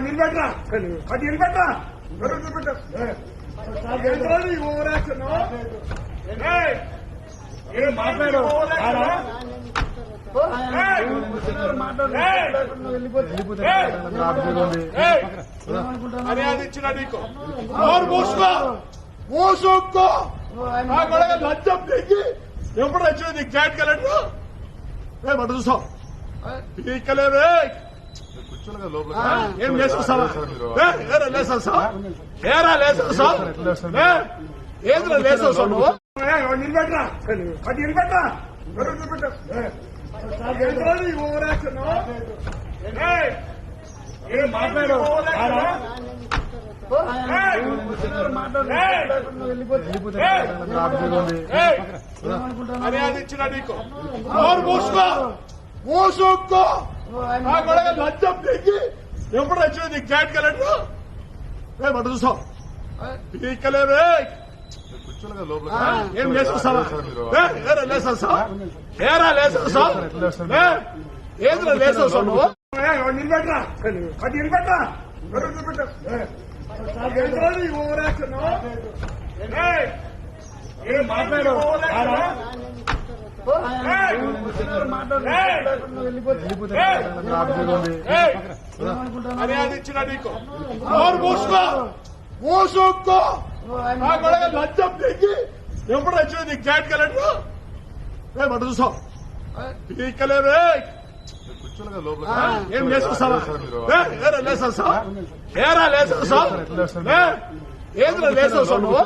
నిలబెట్టరా అది నిలబెట్టరా మాట్లాడు! మర్యాద ఇచ్చిన నీకు. నోరు మూసుకో. మూసుకో. నా కొడగ లంచం దిగి ఎప్పుడు వచ్చిన నీకు జాయింట్ కలెక్టర్ ఏ మటు చూసావు? పీకలేవే ఏం లేసేస్తావా ఏరా లేసేస్తావా ఏరా లేసేస్తావా నువ్వు నిలబెట్టరా అది నిలబెట్టరా ఏ, మాట్లాడు! మర్యాద ఇచ్చిన నీకు మూసుకో మూసుకో లంచం దిగి ఎప్పుడు వచ్చిన నీకు జాయింట్ కలెక్టర్ ఏ మటు చూసావు? పీకలేవే ఏం లేసేస్తావా లేసేస్తావా ఏరా లేసేస్తావా ఏ, ఏంద్రా లేసేస్తావు నువ్వు? నిలబెట్టరా? అది నిలబెట్టరా? నిలబెట్టరు? మాట్లాడు! మర్యాద ఇచ్చిన నీకు మూసుకో మూసుకో నా కొడగ లంచం దిగి ఎప్పుడు వచ్చింది నీకు జాయింట్ కలెక్టర్ ఏ మటు చూసావు పీకలేవే ఏం లేసేస్తావా ఏ, ఏరా లేసేస్తావా ఏరా లేసేస్తావా లేసేస్తావు నువ్వు